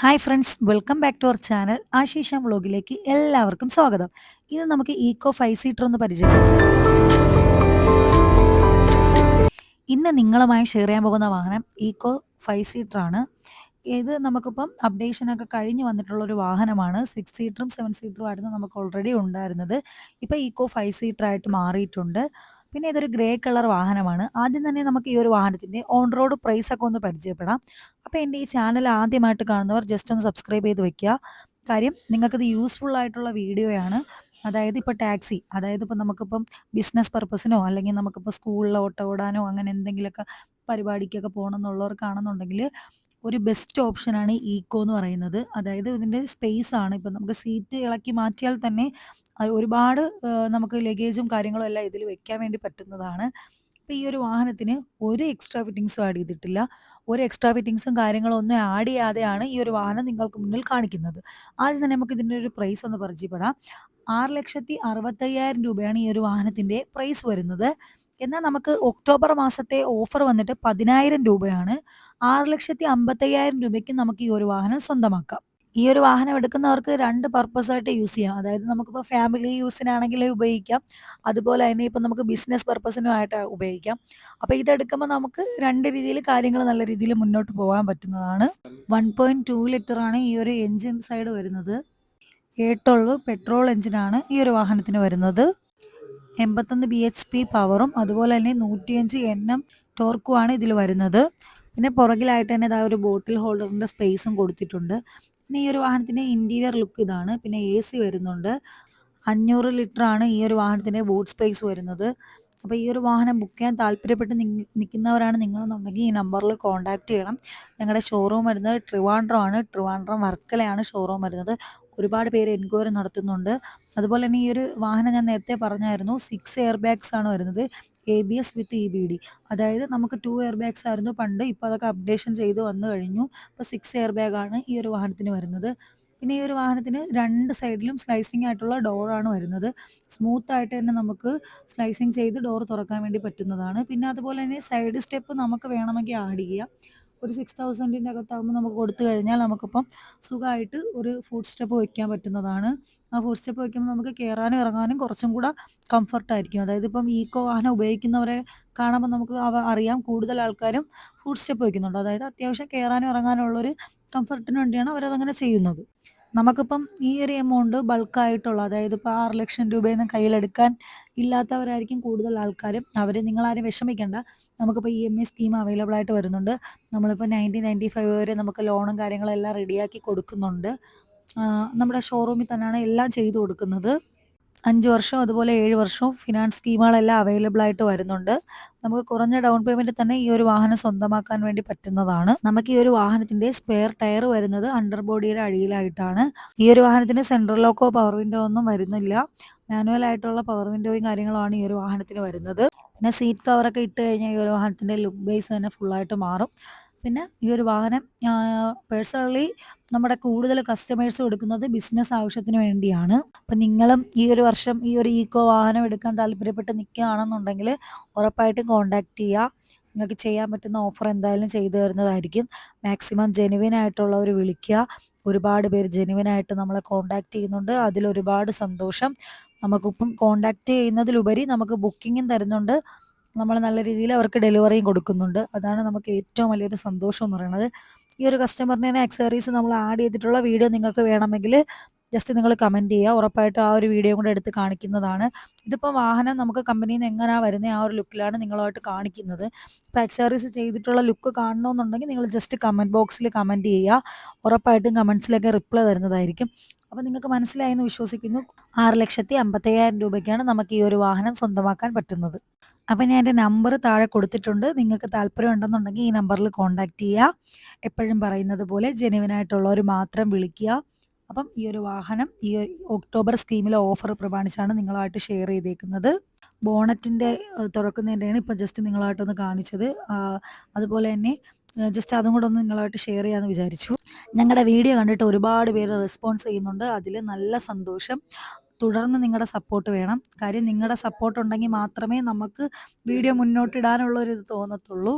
Hi friends welcome back to our channel Ashisha വ്ളോഗിലേക്ക് എല്ലാവർക്കും സ്വാഗതം. ഇന്ന് നമുക്ക് ഈക്കോ ഫൈവ് സീറ്റർ ഒന്ന് പരിചയപ്പെടാം. ഇന്ന് നിങ്ങളുമായി ഷെയർ ചെയ്യാൻ പോകുന്ന വാഹനം ഈക്കോ ഫൈവ് സീറ്റർ ആണ്. ഇത് നമുക്കിപ്പം അപ്ഡേഷനൊക്കെ കഴിഞ്ഞ് വന്നിട്ടുള്ള ഒരു വാഹനമാണ് സിക്സ് സീറ്ററും സെവൻ സീറ്ററും ആയിരുന്നു നമുക്ക് ഓൾറെഡി ഉണ്ടായിരുന്നത്. ഇപ്പോൾ ഈക്കോ ഫൈവ് സീറ്റർ ആയിട്ട് മാറിയിട്ടുണ്ട്. പിന്നെ ഇതൊരു ഗ്രേ കളർ വാഹനമാണ്. ആദ്യം തന്നെ നമുക്ക് ഈ ഒരു വാഹനത്തിന്റെ ഓൺ റോഡ് പ്രൈസ് ഒക്കെ ഒന്ന് പരിചയപ്പെടാം. അപ്പോൾ എന്റെ ഈ ചാനൽ ആദ്യമായിട്ട് കാണുന്നവർ ജസ്റ്റ് ഒന്ന് സബ്സ്ക്രൈബ് ചെയ്ത് വെക്കുക. കാര്യം നിങ്ങൾക്കിത് യൂസ്ഫുൾ ആയിട്ടുള്ള വീഡിയോയാണ് അതായത് ഇപ്പോൾ ടാക്സി അതായത് ഇപ്പോൾ നമുക്കിപ്പം ബിസിനസ് പർപ്പസിനോ അല്ലെങ്കിൽ നമുക്കിപ്പോൾ സ്കൂളിൽ ഓട്ടോ ഓടാനോ അങ്ങനെ എന്തെങ്കിലുമൊക്കെ പരിപാടിക്കൊക്കെ പോകണം എന്നുള്ളവർക്കാണെന്നുണ്ടെങ്കിൽ ഒരു ബെസ്റ്റ് ഓപ്ഷനാണ് ഈക്കോ എന്ന് പറയുന്നത്. അതായത് ഇതിന്റെ സ്പേസ് ആണ്. ഇപ്പം നമുക്ക് സീറ്റ് ഇളക്കി മാറ്റിയാൽ തന്നെ ഒരുപാട് നമുക്ക് ലഗേജും കാര്യങ്ങളും എല്ലാം ഇതിൽ വെക്കാൻ വേണ്ടി പറ്റുന്നതാണ്. അപ്പോൾ ഈ ഒരു വാഹനത്തിന് ഒരു എക്സ്ട്രാ ഫിറ്റിങ്സും ആഡ് ചെയ്തിട്ടില്ല. ഒരു എക്സ്ട്രാ ഫിറ്റിങ്സും കാര്യങ്ങളും ഒന്നും ആഡ് ചെയ്യാതെയാണ് ഈ ഒരു വാഹനം നിങ്ങൾക്ക് മുന്നിൽ കാണിക്കുന്നത്. ആദ്യം തന്നെ നമുക്ക് ഇതിന്റെ ഒരു പ്രൈസ് ഒന്ന് പരിചയപ്പെടാം. ആറ് ലക്ഷത്തി അറുപത്തയ്യായിരം രൂപയാണ് ഈ ഒരു വാഹനത്തിന്റെ പ്രൈസ് വരുന്നത്. എന്നാൽ നമുക്ക് ഒക്ടോബർ മാസത്തെ ഓഫർ വന്നിട്ട് പതിനായിരം രൂപയാണ്. ആറ് ലക്ഷത്തി അമ്പത്തയ്യായിരം രൂപയ്ക്ക് നമുക്ക് ഈ ഒരു വാഹനം സ്വന്തമാക്കാം. ഈ ഒരു വാഹനം എടുക്കുന്നവർക്ക് രണ്ട് പർപ്പസ് ആയിട്ട് യൂസ് ചെയ്യാം. അതായത് നമുക്കിപ്പോൾ ഫാമിലി യൂസിനാണെങ്കിൽ ഉപയോഗിക്കാം. അതുപോലെ തന്നെ ഇപ്പം നമുക്ക് ബിസിനസ് പർപ്പസിനും ആയിട്ട് ഉപയോഗിക്കാം. അപ്പോൾ ഇതെടുക്കുമ്പോൾ നമുക്ക് രണ്ട് രീതിയിൽ കാര്യങ്ങൾ നല്ല രീതിയിൽ മുന്നോട്ട് പോകാൻ പറ്റുന്നതാണ്. വൺ പോയിന്റ് ടു ഈ ഒരു എൻജിൻ സൈഡ് വരുന്നത്. ഏട്ടുള്ളൂ പെട്രോൾ എഞ്ചിനാണ് ഈ ഒരു വാഹനത്തിന് വരുന്നത്. എൺപത്തൊന്ന് ബി എച്ച് പി പവറും അതുപോലെ തന്നെ നൂറ്റിയഞ്ച് എൻ എം ടോർക്കുമാണ് ഇതിൽ വരുന്നത്. പിന്നെ പുറകിലായിട്ട് തന്നെ ഇതാ ഒരു ബോട്ടിൽ ഹോൾഡറിന്റെ സ്പേസും കൊടുത്തിട്ടുണ്ട്. പിന്നെ ഈ ഒരു വാഹനത്തിന്റെ ഇന്റീരിയർ ലുക്ക് ഇതാണ്. പിന്നെ എ സി വരുന്നുണ്ട്. അഞ്ഞൂറ് ലിറ്റർ ആണ് ഈ ഒരു വാഹനത്തിന്റെ ബൂട്ട് സ്പേസ് വരുന്നത്. അപ്പോൾ ഈ ഒരു വാഹനം ബുക്ക് ചെയ്യാൻ താല്പര്യപ്പെട്ട് നിൽക്കുന്നവരാണ് നിങ്ങളെന്നുണ്ടെങ്കിൽ ഈ നമ്പറിൽ കോൺടാക്റ്റ് ചെയ്യണം. ഞങ്ങളുടെ ഷോറൂം വരുന്നത് ട്രിവാൻഡ്രം ആണ്. ട്രിവാൻഡ്രം വർക്കലയാണ് ഷോറൂം വരുന്നത്. ഒരുപാട് പേര് എൻക്വയറി നടത്തുന്നുണ്ട്. അതുപോലെ തന്നെ ഈ ഒരു വാഹനം ഞാൻ നേരത്തെ പറഞ്ഞായിരുന്നു സിക്സ് എയർ ബാഗ്സ് ആണ് വരുന്നത് A B S with E B D അതായത് നമുക്ക് ടു എയർ ബാഗ്സ് ആയിരുന്നു പണ്ട് ഇപ്പോൾ അതൊക്കെ അപ്ഡേഷൻ ചെയ്ത് വന്നു കഴിഞ്ഞു. അപ്പോൾ സിക്സ് എയർ ബാഗാണ് ഈ ഒരു വാഹനത്തിന് വരുന്നത്. പിന്നെ ഈ ഒരു വാഹനത്തിന് രണ്ട് സൈഡിലും സ്ലൈസിങ് ആയിട്ടുള്ള ഡോറാണ് വരുന്നത്. സ്മൂത്ത് ആയിട്ട് തന്നെ നമുക്ക് സ്ലൈസിങ് ചെയ്ത് ഡോർ തുറക്കാൻ വേണ്ടി പറ്റുന്നതാണ്. പിന്നെ അതുപോലെ തന്നെ സൈഡ് സ്റ്റെപ്പ് നമുക്ക് വേണമെങ്കിൽ ആഡ് ചെയ്യാം. ഒരു സിക്സ് തൗസൻഡിന്റെ അകത്താകുമ്പോൾ നമുക്ക് കൊടുത്തു കഴിഞ്ഞാൽ നമുക്കിപ്പം സുഖമായിട്ട് ഒരു ഫുഡ് സ്റ്റെപ്പ് വയ്ക്കാൻ പറ്റുന്നതാണ്. ആ ഫുഡ് സ്റ്റെപ്പ് വയ്ക്കുമ്പോൾ നമുക്ക് കയറാനും ഇറങ്ങാനും കുറച്ചും കൂടെ കംഫർട്ടായിരിക്കും അതായത് ഇപ്പം ഈക്കോ വാഹനം ഉപയോഗിക്കുന്നവരെ കാണുമ്പോൾ നമുക്ക് അവ അറിയാം കൂടുതൽ ആൾക്കാരും ഫുഡ് സ്റ്റെപ്പ് വയ്ക്കുന്നുണ്ട് അതായത് അത്യാവശ്യം കയറാനും ഇറങ്ങാനുള്ളൊരു കംഫർട്ടിന് വേണ്ടിയാണ് അവരതങ്ങനെ ചെയ്യുന്നത്. നമുക്കിപ്പം ഈ ഒരു എമൗണ്ട് ബൾക്കായിട്ടുള്ള അതായത് ഇപ്പോൾ ആറ് ലക്ഷം രൂപയൊന്നും കയ്യിലെടുക്കാൻ ഇല്ലാത്തവരായിരിക്കും കൂടുതൽ ആൾക്കാരും. അവർ നിങ്ങളാരും വിഷമിക്കേണ്ട. നമുക്കിപ്പോൾ E M I scheme available ആയിട്ട് വരുന്നുണ്ട്. നമ്മളിപ്പോൾ നയന്റീൻ നയന്റി ഫൈവ് വരെ നമുക്ക് ലോണും കാര്യങ്ങളെല്ലാം റെഡിയാക്കി കൊടുക്കുന്നുണ്ട്. നമ്മുടെ ഷോറൂമിൽ തന്നെയാണ് എല്ലാം ചെയ്തു കൊടുക്കുന്നത്. അഞ്ച് വർഷം അതുപോലെ ഏഴ് വർഷവും ഫിനാൻസ് സ്കീമുകളെല്ലാം അവൈലബിൾ ആയിട്ട് വരുന്നുണ്ട്. നമുക്ക് കുറഞ്ഞ ഡൗൺ പേയ്മെന്റ് തന്നെ ഈ ഒരു വാഹനം സ്വന്തമാക്കാൻ വേണ്ടി പറ്റുന്നതാണ്. നമുക്ക് ഈ ഒരു വാഹനത്തിന്റെ സ്പെയർ ടയർ വരുന്നത് അണ്ടർ ബോഡിയുടെ അടിയിലായിട്ടാണ്. ഈ ഒരു വാഹനത്തിന് സെൻട്രൽ ലോക്കോ പവർ വിൻഡോ ഒന്നും വരുന്നില്ല. മാനുവൽ ആയിട്ടുള്ള പവർ വിൻഡോയും കാര്യങ്ങളുമാണ് ഈ ഒരു വാഹനത്തിന് വരുന്നത്. പിന്നെ സീറ്റ് കവറൊക്കെ ഇട്ട് കഴിഞ്ഞാൽ ഈ ഒരു വാഹനത്തിന്റെ ലുക്ക് ബേസ് തന്നെ ഫുള്ളായിട്ട് മാറും. പിന്നെ ഈ ഒരു വാഹനം പേഴ്സണലി നമ്മുടെ കൂടുതൽ കസ്റ്റമേഴ്സ് കൊടുക്കുന്നത് ബിസിനസ് ആവശ്യത്തിന് വേണ്ടിയാണ്. അപ്പം നിങ്ങളും ഈ ഒരു വർഷം ഈ ഒരു ഈക്കോ വാഹനം എടുക്കാൻ താല്പര്യപ്പെട്ട് നിൽക്കുകയാണെന്നുണ്ടെങ്കിൽ ഉറപ്പായിട്ടും കോണ്ടാക്ട് ചെയ്യുക. നിങ്ങൾക്ക് ചെയ്യാൻ പറ്റുന്ന ഓഫർ എന്തായാലും ചെയ്തു തരുന്നതായിരിക്കും. മാക്സിമം ജെനുവിൻ ആയിട്ടുള്ളവർ വിളിക്കുക. ഒരുപാട് പേര് ജെനുവിൻ ആയിട്ട് നമ്മളെ കോൺടാക്റ്റ് ചെയ്യുന്നുണ്ട്. അതിലൊരുപാട് സന്തോഷം. നമുക്കിപ്പം കോണ്ടാക്ട് ചെയ്യുന്നതിലുപരി നമുക്ക് ബുക്കിങ്ങും തരുന്നുണ്ട്. നമ്മൾ നല്ല രീതിയിൽ അവർക്ക് ഡെലിവറിയും കൊടുക്കുന്നുണ്ട്. അതാണ് നമുക്ക് ഏറ്റവും വലിയൊരു സന്തോഷം എന്ന് പറയുന്നത്. ഈ ഒരു കസ്റ്റമറിനെ അക്സറീസ് നമ്മൾ ആഡ് ചെയ്തിട്ടുള്ള വീഡിയോ നിങ്ങൾക്ക് വേണമെങ്കിൽ ജസ്റ്റ് നിങ്ങൾ കമന്റ് ചെയ്യുക. ഉറപ്പായിട്ടും ആ ഒരു വീഡിയോ കൂടെ എടുത്ത് കാണിക്കുന്നതാണ്. ഇതിപ്പോൾ വാഹനം നമുക്ക് കമ്പനിയിൽ നിന്ന് എങ്ങനെയാണ് വരുന്നത് ആ ഒരു ലുക്കിലാണ് നിങ്ങളുമായിട്ട് കാണിക്കുന്നത്. ഇപ്പോൾ അക്സറീസ് ചെയ്തിട്ടുള്ള ലുക്ക് കാണണമെന്നുണ്ടെങ്കിൽ നിങ്ങൾ ജസ്റ്റ് കമന്റ് ബോക്സിൽ കമന്റ് ചെയ്യുക. ഉറപ്പായിട്ടും കമൻസിലൊക്കെ റിപ്ലൈ തരുന്നതായിരിക്കും. അപ്പോൾ നിങ്ങൾക്ക് മനസ്സിലായെന്ന് വിശ്വസിക്കുന്നു. ആറ് ലക്ഷത്തി അമ്പത്തയ്യായിരം രൂപയ്ക്കാണ് നമുക്ക് ഈ ഒരു വാഹനം സ്വന്തമാക്കാൻ പറ്റുന്നത്. അപ്പം ഞാൻ എന്റെ നമ്പർ താഴെ കൊടുത്തിട്ടുണ്ട്. നിങ്ങൾക്ക് താല്പര്യം ഉണ്ടെന്നുണ്ടെങ്കിൽ ഈ നമ്പറിൽ കോൺടാക്റ്റ് ചെയ്യുക എപ്പോഴും പറയുന്നത് പോലെ ജെനുവിനായിട്ടുള്ളവർ മാത്രം വിളിക്കുക. അപ്പം ഈ ഒരു വാഹനം ഈ ഒക്ടോബർ സ്കീമിലെ ഓഫർ പ്രമാണിച്ചാണ് നിങ്ങളായിട്ട് ഷെയർ ചെയ്തേക്കുന്നത്. ബോണറ്റിന്റെ തുറക്കുന്നതിന്റെയാണ് ഇപ്പം ജസ്റ്റ് നിങ്ങളായിട്ടൊന്ന് കാണിച്ചത്. അതുപോലെ തന്നെ ജസ്റ്റ് അതും കൂടെ ഒന്ന് നിങ്ങളായിട്ട് ഷെയർ ചെയ്യാമെന്ന് വിചാരിച്ചു. ഞങ്ങളുടെ വീഡിയോ കണ്ടിട്ട് ഒരുപാട് പേര് റെസ്പോൺസ് ചെയ്യുന്നുണ്ട്. അതിൽ നല്ല സന്തോഷം. തുടർന്ന് നിങ്ങളുടെ സപ്പോർട്ട് വേണം. കാര്യം നിങ്ങളുടെ സപ്പോർട്ട് ഉണ്ടെങ്കിൽ മാത്രമേ നമുക്ക് വീഡിയോ മുന്നോട്ടിടാനുള്ള ഒരു ഇത് തോന്നത്തുള്ളൂ.